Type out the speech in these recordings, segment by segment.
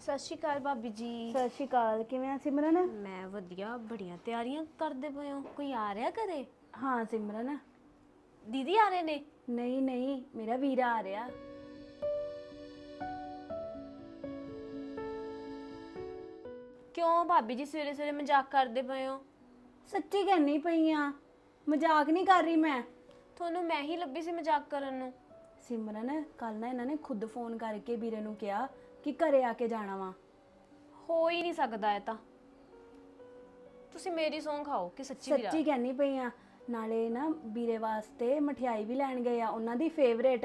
ਸਤਿ ਸ਼੍ਰੀ ਅਕਾਲ ਭਾਬੀ ਜੀ। ਸਤਿ ਸ਼੍ਰੀ ਅਕਾਲ ਕਿਵੇਂ ਆ ਸਿਮਰਨ? ਮੈਂ ਵਧੀਆ ਬੜੀਆਂ ਤਿਆਰੀਆਂ ਕਰਦੇ ਪਏ ਹੋ। ਕੋਈ ਆ ਰਿਹਾ ਘਰੇ? ਹਾਂ ਸਿਮਰਨ। ਦੀਦੀ ਆ ਰਹੇ ਨੇ? ਨਹੀਂ ਨਹੀਂ ਮੇਰਾ ਵੀਰਾ ਆ ਰਿਹਾ। ਕਿਉਂ ਭਾਬੀ ਜੀ ਸਵੇਰੇ ਸਵੇਰੇ ਮਜ਼ਾਕ ਕਰਦੇ ਪਏ ਹੋ? ਸੱਚੀ ਕਹਿਣੀ ਪਈ ਆ ਮਜ਼ਾਕ ਨਹੀਂ ਕਰ ਰਹੀ ਮੈਂ। ਤੁਹਾਨੂੰ ਮੈਂ ਹੀ ਲੱਭੀ ਸੀ ਮਜ਼ਾਕ ਕਰਨ ਨੂੰ। ਸਿਮਰਨ ਕੱਲ ਨਾ ਇਹਨਾਂ ਨੇ ਖੁਦ ਫੋਨ ਕਰਕੇ ਵੀਰੇ ਨੂੰ ਕਿਹਾ ਕਿ ਘਰੇ ਆ ਕੇ ਜਾਣਾ ਵਾ? ਹੋ ਹੀ ਨਹੀਂ ਸਕਦਾ ਇਹ ਤਾਂ। ਤੁਸੀਂ ਮੇਰੀ ਸੌਂ ਖਾਓ ਕਿ ਸੱਚੀ ਵੀਰਾ ਸੱਚੀ ਕਹਿਣੀ ਪਈ ਆ ਨਾਲੇ ਨਾ ਵੀਰੇ ਵਾਸਤੇ ਮਠਿਆਈ ਵੀ ਲੈਣ ਗਏ ਆ ਉਹਨਾਂ ਦੀ ਫੇਵਰੇਟ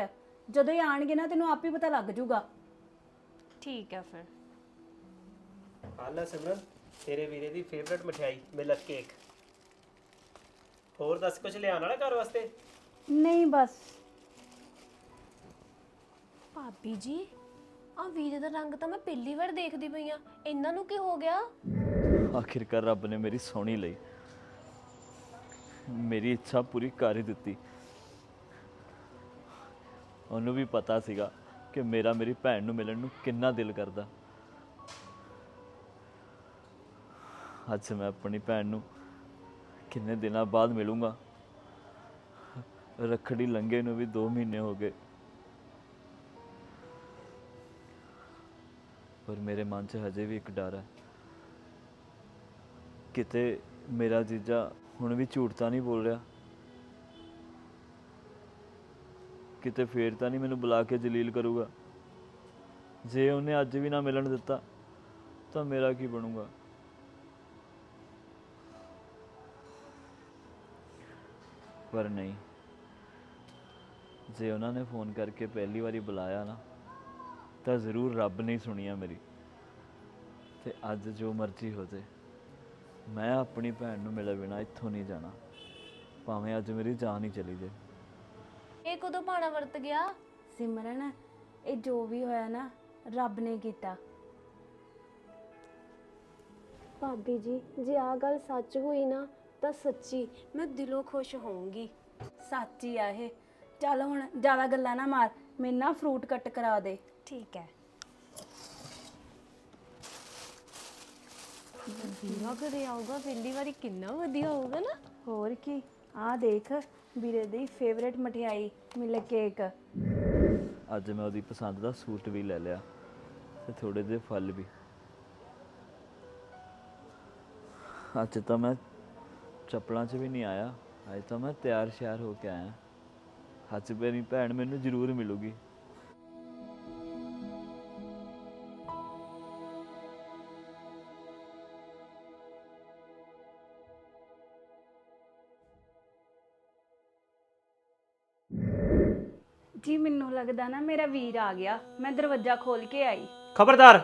ਜਦੋਂ ਇਹ ਆਣਗੇ ਨਾ ਤੈਨੂੰ ਆਪ ਹੀ ਪਤਾ ਲੱਗ ਜਾਊਗਾ ਠੀਕ ਹੈ ਫਿਰ। ਆਲਾ ਸਿਮਰਨ ਤੇਰੇ ਵੀਰੇ ਦੀ ਫੇਵਰਟ ਮਠਿਆਈ ਮਿਲਕ ਕੇਕ। ਹੋਰ ਦੱਸ ਕੁਝ ਲਿਆਉਣ ਵਾਲਾ ਘਰ ਵਾਸਤੇ? ਨਹੀਂ ਬਸ। ਭਾਬੀ ਜੀ ਆ ਵੀਰੇ ਦਾ ਰੰਗ ਤਾਂ ਮੈਂ ਪਹਿਲੀ ਵਾਰ ਦੇਖਦੀ ਪਈ ਆ। ਇਹਨਾਂ ਨੂੰ ਕੀ ਹੋ ਗਿਆ? ਆਖਿਰਕਾਰ ਰੱਬ ਨੇ ਮੇਰੀ ਸੋਹਣੀ ਲਈ ਮੇਰੀ ਇੱਛਾ ਪੂਰੀ ਕਰ ਹੀ ਦਿੱਤੀ। ਉਹਨੂੰ ਵੀ ਪਤਾ ਸੀਗਾ ਕਿ ਮੇਰਾ ਮੇਰੀ ਭੈਣ ਨੂੰ ਮਿਲਣ ਨੂੰ ਕਿੰਨਾ ਦਿਲ ਕਰਦਾ। ਅੱਜ ਮੈਂ ਆਪਣੀ ਭੈਣ ਨੂੰ ਕਿੰਨੇ ਦਿਨਾਂ ਬਾਅਦ ਮਿਲੂੰਗਾ? ਰੱਖੜੀ ਲੰਘੇ ਨੂੰ ਵੀ 2 ਮਹੀਨੇ ਹੋ ਗਏ। ਪਰ ਮੇਰੇ ਮਨ 'ਚ ਹਜੇ ਵੀ ਇੱਕ ਡਰ ਹੈ। ਕਿਤੇ ਮੇਰਾ ਜੀਜਾ ਹੁਣ ਵੀ ਝੂਠ ਤਾਂ ਨਹੀਂ ਬੋਲ ਰਿਹਾ? ਕਿਤੇ ਫੇਰ ਤਾਂ ਨਹੀਂ ਮੈਨੂੰ ਬੁਲਾ ਕੇ ਜਲੀਲ ਕਰੂਗਾ? ਜੇ ਉਹਨੇ ਅੱਜ ਵੀ ਨਾ ਮਿਲਣ ਦਿੱਤਾ, ਤਾਂ ਮੇਰਾ ਕੀ ਬਣੂਗਾ? ਪਰ ਨਹੀਂ। ਜੇ ਉਹਨਾਂ ਨੇ ਫੋਨ ਕਰਕੇ ਪਹਿਲੀ ਵਾਰੀ ਬੁਲਾਇਆ ਨਾ ਤਾਂ ਜ਼ਰੂਰ ਰੱਬ ਨੇ ਸੁਣੀਆ ਮੇਰੀ। ਤੇ ਅੱਜ ਜੋ ਮਰਜ਼ੀ ਹੋ ਜੇ ਮੈਂ ਆਪਣੀ ਭੈਣ ਨੂੰ ਮਿਲੇ ਬਿਨਾ ਇੱਥੋਂ ਨਹੀਂ ਜਾਣਾ। ਭਾਵੇਂ ਅੱਜ ਮੇਰੀ ਜਾਨ ਹੀ ਚਲੀ ਜੇ। ਇਹ ਕਦੋਂ ਪਾਣਾ ਵਰਤ ਗਿਆ? ਸਿਮਰਨ ਇਹ ਜੋ ਵੀ ਹੋਇਆ ਨਾ ਰੱਬ ਨੇ ਕੀਤਾ। ਭਾਬੀ ਜੀ ਜੇ ਆ ਗੱਲ ਸੱਚ ਹੋਈ ਨਾ ਤਾਂ ਸੱਚੀ ਮੈਂ ਦਿਲੋਂ ਖੁਸ਼ ਹੋਊਂਗੀ। ਸੱਚ ਹੀ ਆ ਇਹ। ਚੱਲ ਹੁਣ ਜ਼ਿਆਦਾ ਗੱਲਾਂ ਨਾ ਮਾਰ ਮੈਨੂੰ ਨਾ ਫਰੂਟ ਕੱਟ ਕਰਾ ਦੇ। ਠੀਕ ਹੈ। ਵੀਰਾ ਘਰੇ ਆਊਗਾ ਪਹਿਲੀ ਵਾਰੀ ਕਿੰਨਾ ਵਧੀਆ ਹੋਊਗਾ ਨਾ। ਹੋਰ ਕੀ ਆ ਦੇਖ ਵੀਰੇ ਦੀ ਫੇਵਰੇਟ ਮਠਿਆਈ ਮਿਲ ਕੇਕ ਅੱਜ ਮੈਂ ਉਹਦੀ ਪਸੰਦ ਦਾ ਸੂਟ ਵੀ ਲੈ ਲਿਆ ਤੇ ਥੋੜੇ ਜਿਹੇ ਫਲ ਵੀ। ਅੱਜ ਤਾਂ ਮੈਂ ਚੱਪਲਾਂ 'ਚ ਵੀ ਨਹੀਂ ਆਇਆ ਅੱਜ ਤਾਂ ਮੈਂ ਤਿਆਰ ਸ਼ਿਆਰ ਹੋ ਕੇ ਆਇਆ। ਅੱਜ ਮੇਰੀ ਭੈਣ ਮੈਨੂੰ ਜ਼ਰੂਰ ਮਿਲੂਗੀ। ਜੀ ਮੈਨੂੰ ਲੱਗਦਾ ਨਾ ਮੇਰਾ ਵੀਰ ਆ ਗਿਆ। ਮੈਂ ਦਰਵਾਜ਼ਾ ਖੋਲ ਕੇ ਆਈ। ਖਬਰਦਾਰ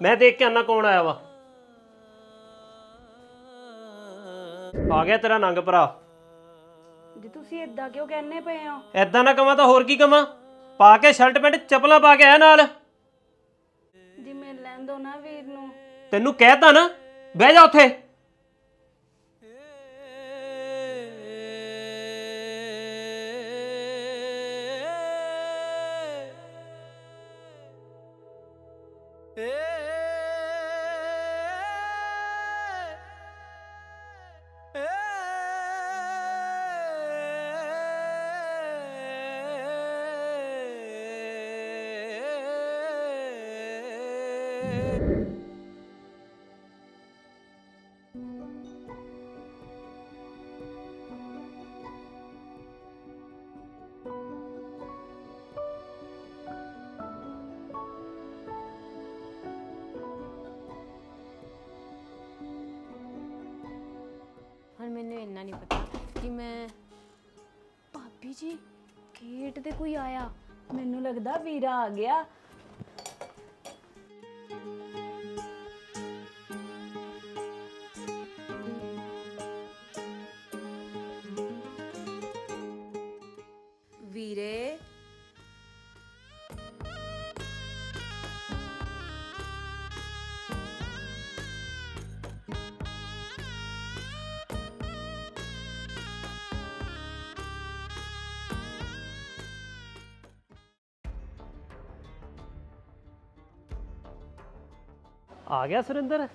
ਮੈਂ ਦੇਖ ਕੇ ਆਨਾ ਕੌਣ ਆਇਆ ਵਾ? ਆ ਗਿਆ ਤੇਰਾ ਨੰਗ ਭਰਾ। ਜੀ ਤੁਸੀਂ ਇਦਾਂ ਕਿਉਂ ਕਹਿੰਨੇ ਪਏ ਹੋ? ਐਦਾਂ ਨਾ ਕਵਾਂ ਤਾਂ ਹੋਰ ਕੀ ਕਵਾਂ? ਪਾ ਕੇ ਸ਼ਰਟ ਪੈਂਟ ਚੱਪਲਾਂ ਪਾ ਕੇ ਆਇਆ ਨਾਲ। ਜੀ ਮਿਲ ਲੈਣ ਦੋ ਨਾ ਵੀਰ ਨੂੰ। ਤੈਨੂੰ ਕਹਿਤਾ ਨਾ ਬਹਿ ਜਾ ਉੱਥੇ। ਇੰਨਾ ਨਹੀਂ ਪਤਾ ਕਿ ਮੈਂ ਭਾਬੀ ਜੀ, ਗੇਟ ਤੇ ਕੋਈ ਆਇਆ? ਮੈਨੂੰ ਲੱਗਦਾ ਵੀਰਾ ਆ ਗਿਆ। ਆ ਗਿਆ ਸੁਰਿੰਦਰ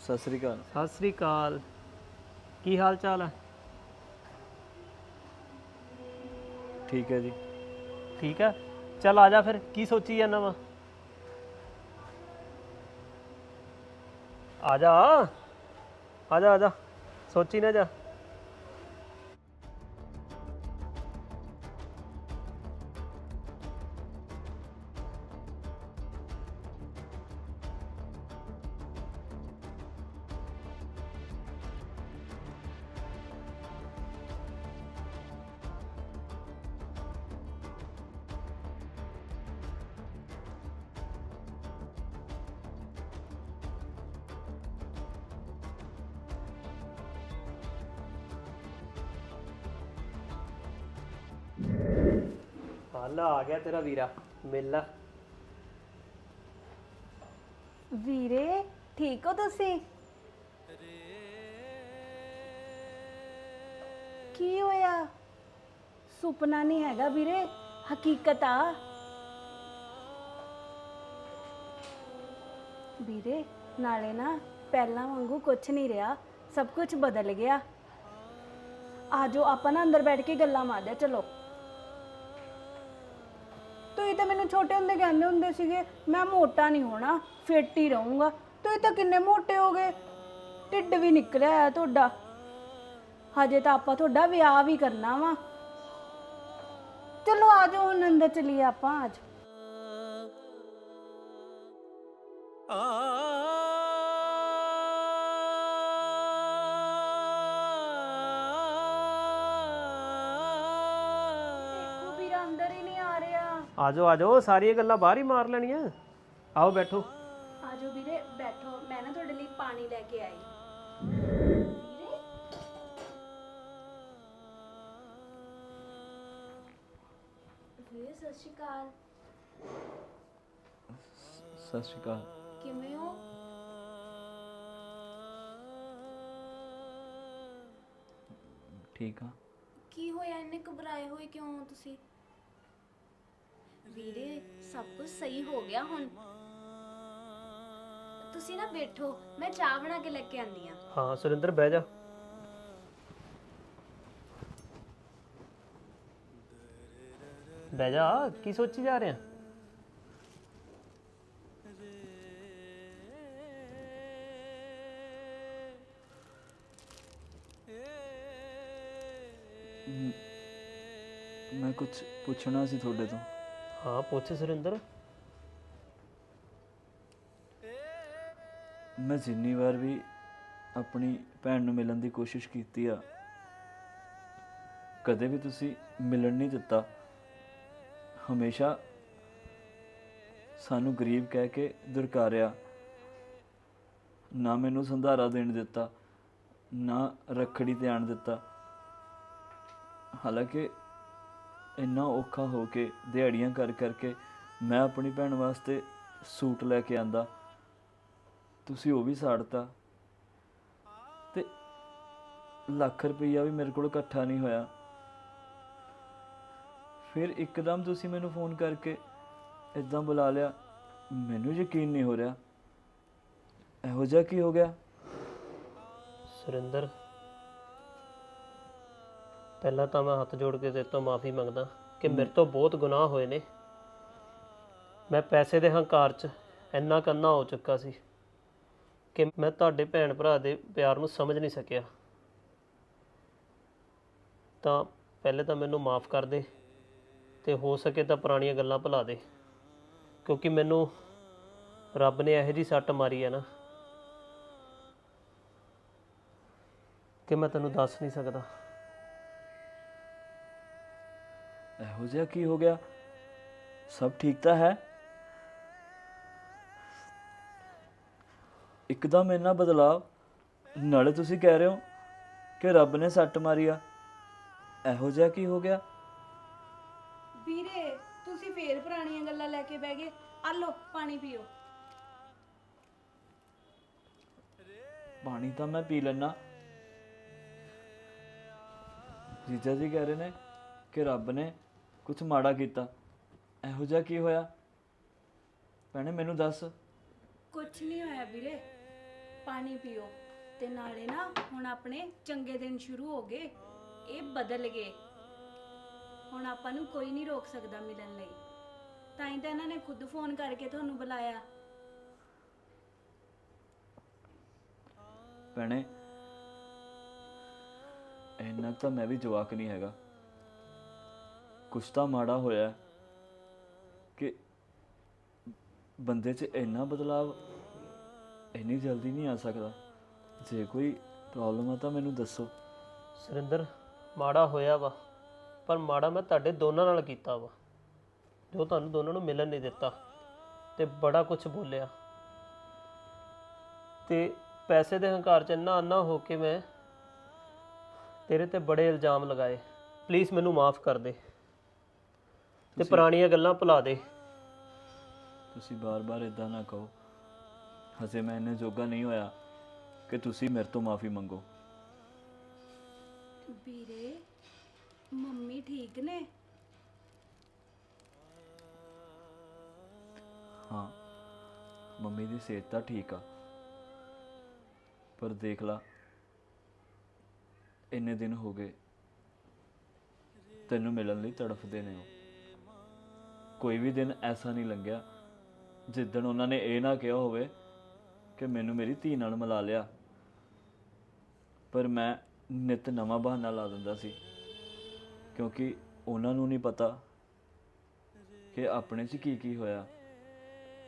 ਸਤਿ ਸ੍ਰੀ ਅਕਾਲ ਸਤਿ ਸ੍ਰੀ ਅਕਾਲ ਕੀ ਹਾਲ ਚਾਲ ਹੈ ਠੀਕ ਹੈ ਜੀ ਠੀਕ ਹੈ ਚੱਲ ਆ ਜਾ ਫਿਰ ਕੀ ਸੋਚੀ ਜਾਂਦਾ ਵਾ ਆ ਜਾ ਆ ਜਾ ਆ ਜਾ ਸੋਚੀ ਨਾ ਜਾ ਹਾਲਾ ਆ ਗਿਆ ਤੇਰਾ ਵੀਰਾ ਮਿਲ ਲਾ। ਵੀਰੇ ਠੀਕ ਹੋ ਤੁਸੀਂ? ਕੀ ਹੋਇਆ? ਸੁਪਨਾ ਨਹੀਂ ਹੈਗਾ ਵੀਰੇ ਹਕੀਕਤ ਆ। ਵੀਰੇ ਨਾਲੇ ਨਾ ਪਹਿਲਾਂ ਵਾਂਗੂ ਕੁਝ ਨਹੀਂ ਰਿਹਾ ਸਭ ਕੁਝ ਬਦਲ ਗਿਆ। ਆਜੋ ਆਪਾਂ ਨਾ ਅੰਦਰ ਬੈਠ ਕੇ ਗੱਲਾਂ ਮਾਰਦੇ ਹਾਂ, ਚਲੋ। ਤਾਂ ਮੈਨੂੰ ਛੋਟੇ ਹੁੰਦੇ ਕਹਿੰਦੇ ਹੁੰਦੇ ਸੀਗੇ, ਮੈਂ ਮੋਟਾ ਨਹੀਂ ਹੋਣਾ ਫਿੱਟ ਹੀ ਰਹੂੰਗਾ। ਤੁਸੀਂ ਤਾਂ ਕਿੰਨੇ ਮੋਟੇ ਹੋ ਗਏ। ਢਿੱਡ ਵੀ ਨਿਕਲਿਆ ਆ ਤੁਹਾਡਾ। ਹਜੇ ਤਾਂ ਆਪਾਂ ਤੁਹਾਡਾ ਵਿਆਹ ਵੀ ਕਰਨਾ ਵਾ। ਚਲੋ ਆਜੋ ਹੁਣ ਅੰਦਰ ਚਲੀਏ ਆਪਾਂ ਆਜੋ ਦੇਖੋ ਰਿਹਾ ਆ ਜਾਓ ਆ ਜਾਓ ਸਾਰੀਆਂ ਗੱਲਾਂ ਬਾਹਰ ਹੀ ਮਾਰ ਲੈਣੀਆਂ। ਆਓ ਬੈਠੋ। ਆਜੋ ਵੀਰੇ ਬੈਠੋ। ਮੈਂ ਨਾ ਤੁਹਾਡੇ ਲਈ ਪਾਣੀ ਲੈ ਕੇ ਆਈ। ਵੀਰੇ ਵੀਰੇ ਸਤਿ ਸ਼੍ਰੀ ਅਕਾਲ। ਸਤਿ ਸ਼੍ਰੀ ਅਕਾਲ। ਕਿਵੇਂ ਹੋ? ਠੀਕ ਆ। ਕੀ ਹੋਇਆ? ਇੰਨੇ ਘਬਰਾਏ ਹੋਏ ਕਿਉਂ ਹੋ ਤੁਸੀਂ? ਵੀਰੇ ਸਭ ਕੁਝ ਸਹੀ ਹੋ ਗਿਆ ਹੁਣ। ਤੁਸੀਂ ਨਾ ਬੈਠੋ ਮੈਂ ਚਾਹ ਬਣਾ ਕੇ ਲੈ ਕੇ ਆਂਦੀ ਆ ਹਾਂ ਸੁਰਿੰਦਰ ਬਹਿ ਜਾ। ਬਹਿ ਜਾ ਕੀ ਸੋਚੀ ਜਾ ਰਿਹਾ ਮੈਂ ਕੁਝ ਪੁੱਛਣਾ ਸੀ ਤੁਹਾਡੇ ਤੋਂ। ਹਾਂ, ਪੁੱਛ ਸੁਰਿੰਦਰ। ਮੈਂ ਜਿੰਨੀ ਵਾਰ ਵੀ ਆਪਣੀ ਭੈਣ ਨੂੰ ਮਿਲਣ ਦੀ ਕੋਸ਼ਿਸ਼ ਕੀਤੀ ਆ, ਕਦੇ ਵੀ ਤੁਸੀਂ ਮਿਲਣ ਨਹੀਂ ਦਿੱਤਾ, ਹਮੇਸ਼ਾ ਸਾਨੂੰ ਗਰੀਬ ਕਹਿ ਕੇ ਦੁਰਕਾਰਿਆ। ਨਾ ਮੈਨੂੰ ਸੰਧਾਰਾ ਦੇਣ ਦਿੱਤਾ, ਨਾ ਰੱਖੜੀ ਤੇ ਆਣ ਦਿੱਤਾ। ਹਾਲਾਂਕਿ ਇੰਨਾ ਔਖਾ ਹੋ ਕੇ ਦਿਹਾੜੀਆਂ ਕਰ ਕਰਕੇ ਮੈਂ ਆਪਣੀ ਭੈਣ ਵਾਸਤੇ ਸੂਟ ਲੈ ਕੇ ਆਂਦਾ। ਤੁਸੀਂ ਉਹ ਵੀ ਸਾੜਤਾ ਤੇ। ਲੱਖ ਰੁਪਈਆ ਵੀ ਮੇਰੇ ਕੋਲ ਇਕੱਠਾ ਨਹੀਂ ਹੋਇਆ। ਫਿਰ ਇੱਕਦਮ ਤੁਸੀਂ ਮੈਨੂੰ ਫੋਨ ਕਰਕੇ ਇਦਾਂ ਬੁਲਾ ਲਿਆ। ਮੈਨੂੰ ਯਕੀਨ ਨਹੀਂ ਹੋ ਰਿਹਾ। ਇਹੋ ਜਿਹਾ ਕੀ ਹੋ ਗਿਆ? ਸੁਰਿੰਦਰ ਪਹਿਲਾਂ ਤਾਂ ਮੈਂ ਹੱਥ ਜੋੜ ਕੇ ਤੇਰੇ ਤੋਂ ਮਾਫੀ ਮੰਗਦਾ ਕਿ ਮੇਰੇ ਤੋਂ ਬਹੁਤ ਗੁਨਾਹ ਹੋਏ ਨੇ। ਮੈਂ ਪੈਸੇ ਦੇ ਹੰਕਾਰ 'ਚ ਇੰਨਾ ਕੰਨਾ ਹੋ ਚੁੱਕਾ ਸੀ ਕਿ ਮੈਂ ਤੁਹਾਡੇ ਭੈਣ ਭਰਾ ਦੇ ਪਿਆਰ ਨੂੰ ਸਮਝ ਨਹੀਂ ਸਕਿਆ। ਤਾਂ ਪਹਿਲੇ ਤਾਂ ਮੈਨੂੰ ਮਾਫ ਕਰ ਦੇ ਤੇ ਹੋ ਸਕੇ ਤਾਂ ਪੁਰਾਣੀਆਂ ਗੱਲਾਂ ਭੁਲਾ ਦੇ, ਕਿਉਂਕਿ ਮੈਨੂੰ ਰੱਬ ਨੇ ਇਹੋ ਜੀ ਸੱਟ ਮਾਰੀ ਹੈ ਨਾ ਕਿ ਮੈਂ ਤੈਨੂੰ ਦੱਸ ਨਹੀਂ ਸਕਦਾ। ਇਹੋ ਜਿਹਾ ਕੀ ਹੋ ਗਿਆ? ਸਭ ਠੀਕ ਤਾਂ ਹੈ? ਇੱਕਦਮ ਇੰਨਾ ਬਦਲਾਵ ਨਾਲੇ ਤੁਸੀਂ ਕਹਿ ਰਹੇ ਹੋ ਕਿ ਰੱਬ ਨੇ ਸੱਟ ਮਾਰੀ ਆ। ਇਹੋ ਜਿਹਾ ਕੀ ਹੋ ਗਿਆ? ਵੀਰੇ ਤੁਸੀਂ ਫੇਰ ਪੁਰਾਣੀਆਂ ਗੱਲਾਂ ਲੈ ਕੇ ਬਹਿ ਗਏ। ਆ ਲਓ ਪਾਣੀ ਪੀਓ। ਪਾਣੀ ਤਾਂ ਮੈਂ ਪੀ ਲੈਣਾ ਜੀਜਾ ਜੀ ਕਹਿ ਰਹੇ ਨੇ ਕਿ ਰੱਬ ਨੇ ਕੁਝ ਮਾੜਾ ਕੀਤਾ। ਇਹੋ ਜਿਹਾ ਕੀ ਹੋਇਆ? ਭੈਣੇ ਮੈਨੂੰ ਦੱਸ। ਕੁਛ ਨਹੀਂ ਹੋਇਆ ਵੀਰੇ। ਪਾਣੀ ਪੀਓ। ਤੇ ਨਾਲੇ ਨਾ ਹੁਣ ਆਪਣੇ ਚੰਗੇ ਦਿਨ ਸ਼ੁਰੂ ਹੋ ਗਏ। ਇਹ ਬਦਲ ਗਏ। ਹੁਣ ਆਪਾਂ ਨੂੰ ਕੋਈ ਨਹੀਂ ਰੋਕ ਸਕਦਾ ਮਿਲਣ ਲਈ। ਤਾਂ ਹੀ ਤਾਂ ਇਹਨਾਂ ਨੇ ਖੁਦ ਫੋਨ ਕਰਕੇ ਤੁਹਾਨੂੰ ਬੁਲਾਇਆ। ਭੈਣੇ ਇੰਨਾ ਤਾਂ ਮੈਂ ਵੀ ਜਵਾਕ ਨਹੀਂ ਹੈਗਾ। ਕੁਛ ਤਾਂ ਮਾੜਾ ਹੋਇਆ ਕਿ ਬੰਦੇ 'ਚ ਇੰਨਾ ਬਦਲਾਵ ਇੰਨੀ ਜਲਦੀ ਨਹੀਂ ਆ ਸਕਦਾ। ਜੇ ਕੋਈ ਪ੍ਰੋਬਲਮ ਆ ਤਾਂ ਮੈਨੂੰ ਦੱਸੋ। ਸੁਰਿੰਦਰ, ਮਾੜਾ ਹੋਇਆ ਵਾ, ਪਰ ਮਾੜਾ ਮੈਂ ਤੁਹਾਡੇ ਦੋਨਾਂ ਨਾਲ ਕੀਤਾ ਵਾ। ਜੋ ਤੁਹਾਨੂੰ ਦੋਨਾਂ ਨੂੰ ਮਿਲਣ ਨਹੀਂ ਦਿੱਤਾ ਤੇ ਬੜਾ ਕੁਝ ਬੋਲਿਆ। ਤੇ ਪੈਸੇ ਦੇ ਹੰਕਾਰ ਚ ਇੰਨਾ ਅੰਨਾ ਹੋ ਕੇ ਮੈਂ ਤੇਰੇ ਤੇ ਬੜੇ ਇਲਜ਼ਾਮ ਲਗਾਏ। ਪਲੀਜ਼ ਮੈਨੂੰ ਮਾਫ ਕਰ ਦੇ। ਤੇ ਪੁਰਾਣੀਆਂ ਗੱਲਾਂ ਭੁਲਾ ਦੇ। ਤੁਸੀਂ ਬਾਰ-ਬਾਰ ਇਦਾਂ ਨਾ ਕਹੋ। ਹਜੇ ਮੈਂ ਇੰਨੇ ਜੋਗਾ ਨਹੀਂ ਹੋਇਆ ਕਿ ਤੁਸੀਂ ਮੇਰੇ ਤੋਂ ਮਾਫੀ ਮੰਗੋ। ਵੀਰੇ ਮੰਮੀ ਠੀਕ ਨੇ? ਹਾਂ ਮੰਮੀ ਦੀ ਸਿਹਤ ਤਾਂ ਠੀਕ ਆ। ਪਰ ਦੇਖ ਲਾ ਇੰਨੇ ਦਿਨ ਹੋ ਗਏ। ਤੈਨੂੰ ਮਿਲਣ ਲਈ ਤੜਫਦੇ ਨੇ ਉਹ। ਕੋਈ ਵੀ ਦਿਨ ਐਸਾ ਨਹੀਂ ਲੰਘਿਆ ਜਿੱਦਣ ਉਹਨਾਂ ਨੇ ਇਹ ਨਾ ਕਿਹਾ ਹੋਵੇ ਕਿ ਮੈਨੂੰ ਮੇਰੀ ਧੀ ਨਾਲ ਮਿਲਾ ਲਿਆ। ਪਰ ਮੈਂ ਨਿਤ ਨਵਾਂ ਬਹਾਨਾ ਲਾ ਦਿੰਦਾ ਸੀ, ਕਿਉਂਕਿ ਉਹਨਾਂ ਨੂੰ ਨਹੀਂ ਪਤਾ ਕਿ ਆਪਣੇ 'ਚ ਕੀ ਕੀ ਹੋਇਆ।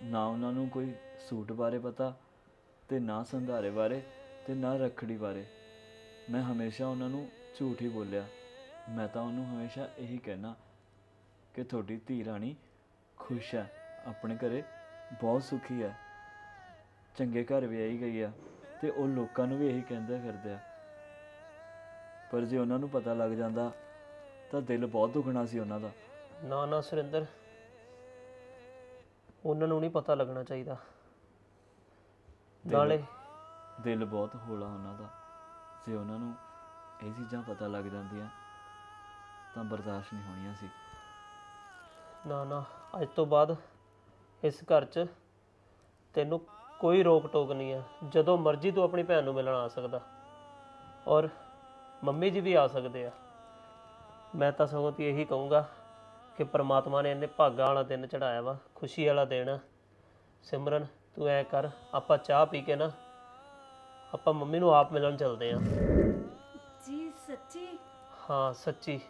ਨਾ ਉਹਨਾਂ ਨੂੰ ਕੋਈ ਸੂਟ ਬਾਰੇ ਪਤਾ ਤੇ ਨਾ ਸੰਧਾਰੇ ਬਾਰੇ ਤੇ ਨਾ ਰੱਖੜੀ ਬਾਰੇ। ਮੈਂ ਹਮੇਸ਼ਾ ਉਹਨਾਂ ਨੂੰ ਝੂਠ ਹੀ ਬੋਲਿਆ। ਮੈਂ ਤਾਂ ਉਹਨੂੰ ਹਮੇਸ਼ਾ ਇਹੀ ਕਹਿਣਾ ਕਿ ਤੁਹਾਡੀ ਧੀ ਰਾਣੀ ਖੁਸ਼ ਹੈ ਆਪਣੇ ਘਰੇ ਬਹੁਤ ਸੁਖੀ ਹੈ ਚੰਗੇ ਘਰ ਵਿਆਹੀ ਗਈ ਆ ਤੇ ਉਹ ਲੋਕਾਂ ਨੂੰ ਵੀ ਇਹੀ ਕਹਿੰਦੇ ਫਿਰਦੇ ਆ। ਪਰ ਜੇ ਉਹਨਾਂ ਨੂੰ ਪਤਾ ਲੱਗ ਜਾਂਦਾ ਤਾਂ ਦਿਲ ਬਹੁਤ ਦੁਖਣਾ ਸੀ ਉਹਨਾਂ ਦਾ। ਨਾ ਨਾ ਸੁਰਿੰਦਰ ਉਹਨਾਂ ਨੂੰ ਨਹੀਂ ਪਤਾ ਲੱਗਣਾ ਚਾਹੀਦਾ। ਨਾਲੇ ਦਿਲ ਬਹੁਤ ਹੌਲਾ ਉਹਨਾਂ ਦਾ। ਜੇ ਉਹਨਾਂ ਨੂੰ ਇਹ ਚੀਜ਼ਾਂ ਪਤਾ ਲੱਗ ਜਾਂਦੀਆਂ ਤਾਂ ਬਰਦਾਸ਼ਤ ਨਹੀਂ ਹੋਣੀਆਂ ਸੀ। ਨਾ ਨਾ। ਅੱਜ ਤੋਂ ਬਾਅਦ ਇਸ ਘਰ 'ਚ ਤੈਨੂੰ ਕੋਈ ਰੋਕ ਟੋਕ ਨਹੀਂ ਹੈ ਜਦੋਂ ਮਰਜ਼ੀ ਤੂੰ ਆਪਣੀ ਭੈਣ ਨੂੰ ਮਿਲਣ ਆ ਸਕਦਾ। ਔਰ ਮੰਮੀ ਜੀ ਵੀ ਆ ਸਕਦੇ ਆ। ਮੈਂ ਤਾਂ ਸਗੋਂ ਤੀ ਇਹੀ ਕਹੂੰਗਾ ਕਿ ਪ੍ਰਮਾਤਮਾ ਨੇ ਇੰਨੇ ਭਾਗਾਂ ਵਾਲਾ ਦਿਨ ਚੜਾਇਆ ਵਾ ਖੁਸ਼ੀ ਵਾਲਾ ਦਿਨ ਆ। ਸਿਮਰਨ ਤੂੰ ਐ ਕਰ ਆਪਾਂ ਚਾਹ ਪੀ ਕੇ ਨਾ ਆਪਾਂ ਮੰਮੀ ਨੂੰ ਆਪ ਮਿਲਣ ਚੱਲਦੇ ਆ। ਜੀ ਸੱਚੀ? ਹਾਂ ਸੱਚੀ।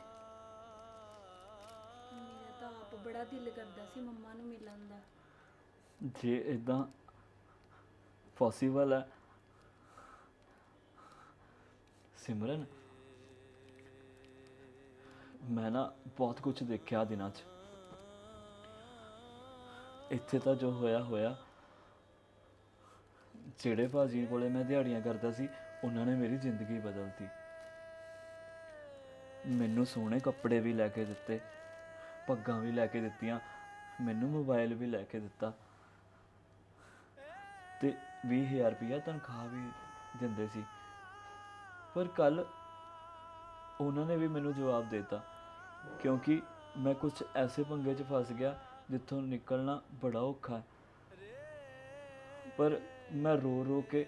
ਬੜਾ ਦਿਲ ਕਰਦਾ ਸੀ ਮੰਮਾ ਨੂੰ ਮਿਲਣ ਦਾ। ਜੇ ਇਦਾਂ ਪੋਸੀਬਲ ਹੈ। ਸਿਮਰਨ, ਮੈਂ ਨਾ ਬਹੁਤ ਕੁਝ ਦੇਖਿਆ ਦਿਨਾਂ 'ਚ। ਇੱਥੇ ਤਾਂ ਜੋ ਹੋਇਆ ਹੋਇਆ। ਜਿਹੜੇ ਭਾਜੀ ਕੋਲੇ ਮੈਂ ਦਿਹਾੜੀਆਂ ਕਰਦਾ ਸੀ, ਉਹਨਾਂ ਨੇ ਮੇਰੀ ਜ਼ਿੰਦਗੀ ਬਦਲਤੀ। ਮੈਨੂੰ ਸੋਹਣੇ ਕੱਪੜੇ ਵੀ ਲੈ ਕੇ ਦਿੱਤੇ। ਪੱਗਾਂ ਵੀ ਲੈ ਕੇ ਦਿੱਤੀਆਂ, ਮੈਨੂੰ ਮੋਬਾਈਲ ਵੀ ਲੈ ਕੇ ਦਿੱਤਾ। ਤੇ 20000 ਰੁਪਇਆ ਤਨਖਾਹ ਵੀ ਦਿੰਦੇ ਸੀ। ਪਰ ਕੱਲ ਉਹਨਾਂ ਨੇ ਵੀ ਮੈਨੂੰ ਜਵਾਬ ਦਿੱਤਾ, ਕਿਉਂਕਿ ਮੈਂ ਕੁਝ ਐਸੇ ਪੰਗੇ 'ਚ ਫਸ ਗਿਆ ਜਿੱਥੋਂ ਨਿਕਲਣਾ ਬੜਾ ਔਖਾ ਪਰ ਮੈਂ ਰੋ ਰੋ ਕੇ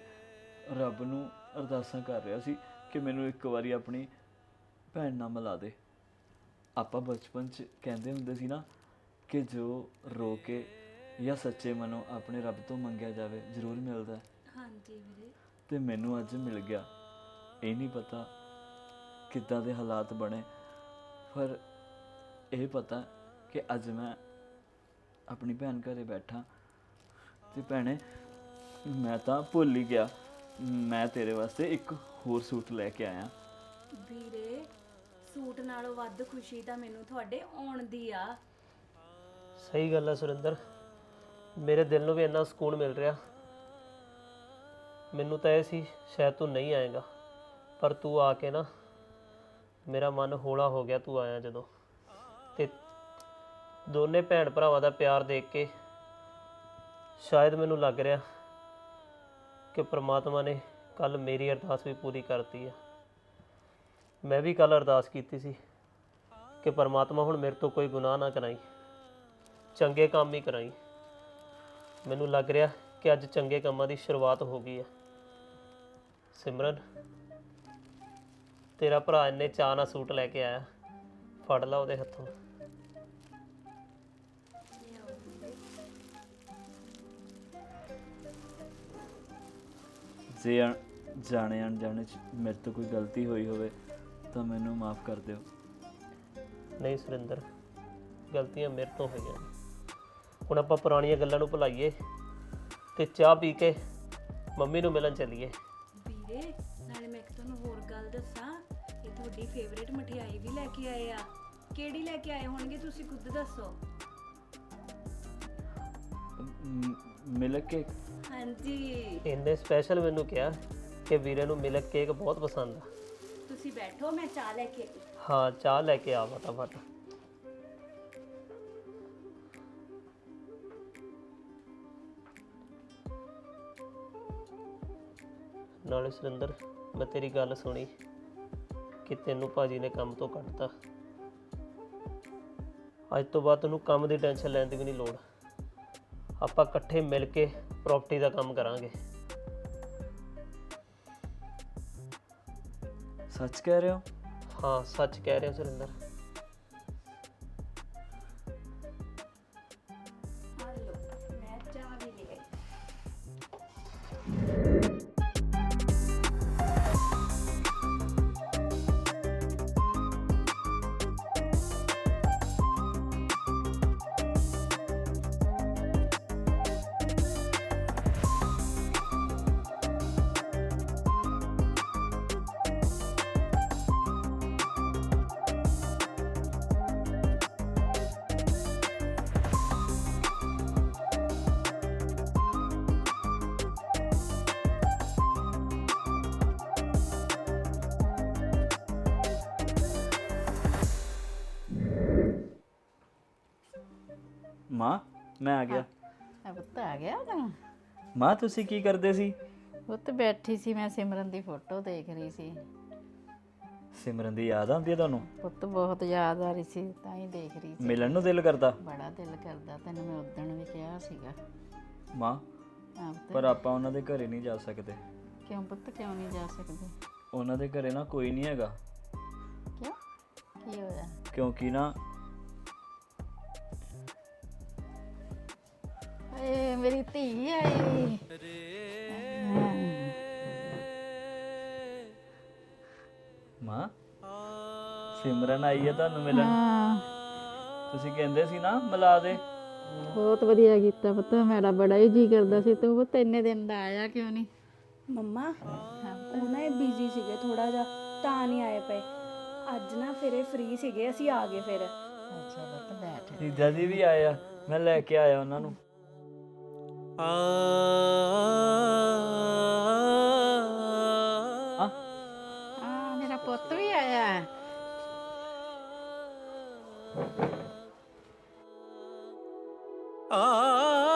ਰੱਬ ਨੂੰ ਅਰਦਾਸਾਂ ਕਰ ਰਿਹਾ ਸੀ ਕਿ ਮੈਨੂੰ ਇੱਕ ਵਾਰੀ ਆਪਣੀ ਭੈਣ ਨਾਲ ਮਿਲਾ ਦੇ। ਆਪਾਂ ਬਚਪਨ 'ਚ ਕਹਿੰਦੇ ਹੁੰਦੇ ਸੀ ਨਾ ਕਿ ਜੋ ਰੋ ਕੇ ਜਾਂ ਸੱਚੇ ਮਨੋਂ ਆਪਣੇ ਰੱਬ ਤੋਂ ਮੰਗਿਆ ਜਾਵੇ ਜ਼ਰੂਰ ਮਿਲਦਾ ਹੈ। ਹਾਂਜੀ ਵੀਰੇ। ਤੇ ਮੈਨੂੰ ਅੱਜ ਮਿਲ ਗਿਆ। ਇਹ ਨਹੀਂ ਪਤਾ ਕਿੱਦਾਂ ਦੇ ਹਾਲਾਤ ਬਣੇ ਪਰ ਇਹ ਪਤਾ ਕਿ ਅੱਜ ਮੈਂ ਆਪਣੀ ਭੈਣ ਘਰੇ ਬੈਠਾ ਤੇ ਭੈਣੇ ਮੈਂ ਤਾਂ ਭੁੱਲ ਹੀ ਗਿਆ। ਮੈਂ ਤੇਰੇ ਵਾਸਤੇ ਇੱਕ ਹੋਰ ਸੂਟ ਲੈ ਕੇ ਆਇਆ। ਵੀਰੇ ਸੂਟ ਨਾਲੋਂ ਵੱਧ ਖੁਸ਼ੀ ਤਾਂ ਮੈਨੂੰ ਤੁਹਾਡੇ ਆਉਣ ਦੀ ਆ। ਸਹੀ ਗੱਲ ਹੈ ਸੁਰਿੰਦਰ। ਮੇਰੇ ਦਿਲ ਨੂੰ ਵੀ ਇੰਨਾ ਸਕੂਨ ਮਿਲ ਰਿਹਾ। ਮੈਨੂੰ ਤਾਂ ਇਹ ਸੀ, ਸ਼ਾਇਦ ਤੂੰ ਨਹੀਂ ਆਏਗਾ। ਪਰ ਤੂੰ ਆ ਕੇ ਨਾ, ਮੇਰਾ ਮਨ ਹੌਲਾ ਹੋ ਗਿਆ ਤੂੰ ਆਇਆ ਜਦੋਂ। ਤੇ ਦੋਨੇ ਭੈਣ ਭਰਾਵਾਂ ਦਾ ਪਿਆਰ ਦੇਖ ਕੇ ਸ਼ਾਇਦ ਮੈਨੂੰ ਲੱਗ ਰਿਹਾ ਕਿ ਪ੍ਰਮਾਤਮਾ ਨੇ ਕੱਲ ਮੇਰੀ ਅਰਦਾਸ ਵੀ ਪੂਰੀ ਕਰਤੀ ਹੈ ਮੈਂ ਵੀ ਕੱਲ ਅਰਦਾਸ ਕੀਤੀ ਸੀ ਕਿ ਪਰਮਾਤਮਾ ਹੁਣ ਮੇਰੇ ਤੋਂ ਕੋਈ ਗੁਨਾਹ ਨਾ ਕਰਾਈ, ਚੰਗੇ ਕੰਮ ਹੀ ਕਰਾਈ। ਮੈਨੂੰ ਲੱਗ ਰਿਹਾ ਕਿ ਅੱਜ ਚੰਗੇ ਕੰਮਾਂ ਦੀ ਸ਼ੁਰੂਆਤ ਹੋ ਗਈ ਹੈ। ਸਿਮਰਨ, ਤੇਰਾ ਭਰਾ ਇੰਨੇ ਚਾਅ ਨਾਲ ਸੂਟ ਲੈ ਕੇ ਆਇਆ, ਫੜ ਲਾ ਉਹਦੇ ਹੱਥੋਂ। ਜੇ ਅਣ- ਜਾਣੇ ਅਣਜਾਣੇ ਚ ਮੇਰੇ ਤੋਂ ਕੋਈ ਗਲਤੀ ਹੋਈ ਹੋਵੇ ਤਾਂ ਮੈਨੂੰ ਮਾਫ ਕਰ ਦਿਓ। ਨਹੀਂ ਸੁਰਿੰਦਰ ਗਲਤੀਆਂ ਮੇਰੇ ਤੋਂ ਹੋਈਆਂ। ਨੇ। ਹੁਣ ਆਪਾਂ ਪੁਰਾਣੀਆਂ ਗੱਲਾਂ ਨੂੰ ਭੁਲਾਈਏ ਤੇ ਚਾਹ ਪੀ ਕੇ ਮੰਮੀ ਨੂੰ ਮਿਲਣ ਚੱਲੀਏ। ਵੀਰੇ ਨਾਲੇ ਮੈਂ ਇੱਕ ਤੁਹਾਨੂੰ ਹੋਰ ਗੱਲ ਦੱਸਾਂ। ਇਹ ਤੁਹਾਡੀ ਫੇਵਰੇਟ ਮਠਿਆਈ ਵੀ ਲੈ ਕੇ ਆਏ ਆ। ਕਿਹੜੀ ਲੈ ਕੇ ਆਏ ਹੋਣਗੇ ਤੁਸੀਂ ਖੁਦ ਦੱਸੋ। ਮ- ਮਿਲਕ ਕੇ ਹਾਂਜੀ। ਇੰਨੇ ਸਪੈਸ਼ਲ ਮੈਨੂੰ ਕਿਹਾ ਕਿ ਵੀਰੇ ਨੂੰ ਮਿਲਕ ਕੇਕ ਬਹੁਤ ਪਸੰਦ ਆ। ਤੁਸੀਂ ਬੈਠੋ, ਮੈਂ ਚਾਹ ਲੈ ਕੇ ਆਈ ਹਾਂ, ਚਾਹ ਲੈ ਕੇ ਆ ਫਟਾਫਟ। ਨਾਲੇ ਸੁਰਿੰਦਰ, ਮੈਂ ਤੇਰੀ ਗੱਲ ਸੁਣੀ ਕਿ ਤੈਨੂੰ ਭਾਜੀ ਨੇ ਕੰਮ ਤੋਂ ਕੱਢਤਾ। ਅੱਜ ਤੋਂ ਬਾਅਦ ਤੈਨੂੰ ਕੰਮ ਦੀ ਟੈਨਸ਼ਨ ਲੈਣ ਦੀ ਵੀ ਨਹੀਂ ਲੋੜ। ਆਪਾਂ ਇਕੱਠੇ ਮਿਲ ਕੇ ਪ੍ਰਾਪਰਟੀ ਦਾ ਕੰਮ ਕਰਾਂਗੇ। ਸੱਚ ਕਹਿ ਰਹੇ ਹੋ? ਹਾਂ ਸੱਚ ਕਹਿ ਰਹੇ ਹੋ ਸੁਰਿੰਦਰ। ਮਾਂ ਮੈਂ ਆ ਗਿਆ। ਆ ਪੁੱਤ ਆ ਗਿਆ ਤੂੰ? ਮਾਂ ਤੁਸੀਂ ਕੀ ਕਰਦੇ ਸੀ? ਪੁੱਤ ਬੈਠੀ ਸੀ ਮੈਂ ਸਿਮਰਨ ਦੀ ਫੋਟੋ ਦੇਖ ਰਹੀ ਸੀ। ਸਿਮਰਨ ਦੀ ਯਾਦ ਆਉਂਦੀ ਹੈ ਤੁਹਾਨੂੰ? ਪੁੱਤ ਬਹੁਤ ਯਾਦ ਆ ਰਹੀ ਸੀ ਤਾਂ ਹੀ ਦੇਖ ਰਹੀ ਸੀ। ਮਿਲਣ ਨੂੰ ਦਿਲ ਕਰਦਾ? ਬੜਾ ਦਿਲ ਕਰਦਾ ਤੈਨੂੰ ਮੈਂ ਉਦਣ ਵੀ ਕਿਹਾ ਸੀਗਾ। ਮਾਂ ਪਰ ਆਪਾਂ ਉਹਨਾਂ ਦੇ ਘਰੇ ਨਹੀਂ ਜਾ ਸਕਦੇ। ਕਿਉਂ ਪੁੱਤ ਕਿਉਂ ਨਹੀਂ ਜਾ ਸਕਦੇ? ਉਹਨਾਂ ਦੇ ਘਰੇ ਨਾ ਕੋਈ ਨਹੀਂ ਹੈਗਾ। ਕਿਉਂ? ਕੀ ਹੋਇਆ? ਕਿਉਂਕਿ ਨਾ ਏ ਮੇਰੀ ਧੀ ਆਈ ਮਾਂ ਸਿਮਰਨ ਆਈ ਹੈ ਤੁਹਾਨੂੰ ਮਿਲਣ। ਹਾਂ। ਤੁਸੀਂ ਕਹਿੰਦੇ ਸੀ ਨਾ ਮਿਲਾ ਦੇ। ਬਹੁਤ ਵਧੀਆ ਕੀਤਾ ਪੁੱਤ ਮੇਰਾ ਬੜਾ ਹੀ ਜੀ ਕਰਦਾ ਸੀ ਤੂੰ ਪੁੱਤ ਇੰਨੇ ਦਿਨ ਦਾ ਆਇਆ ਕਿਉਂ ਨਹੀਂ? ਮੰਮਾ ਉਹ ਨਾ ਇਹ ਬਿਜ਼ੀ ਸੀਗੇ ਥੋੜਾ ਜਿਹਾ ਤਾਂ ਨਹੀਂ ਆਏ ਪਏ। ਅੱਜ ਨਾ ਫਿਰ ਇਹ ਫ੍ਰੀ ਸੀਗੇ ਅਸੀਂ ਆ ਗਏ ਫਿਰ। ਅੱਛਾ ਪੁੱਤ ਬੈਠ। ਜੀਜਾ ਜੀ ਵੀ ਆਏ ਆ ਮੈਂ ਲੈ ਕੇ ਆਇਆ ਉਹਨਾਂ ਨੂੰ। ਆ ਮੇਰਾ ਪੁੱਤ ਵੀ ਆਇਆ ਹੈ। ਆ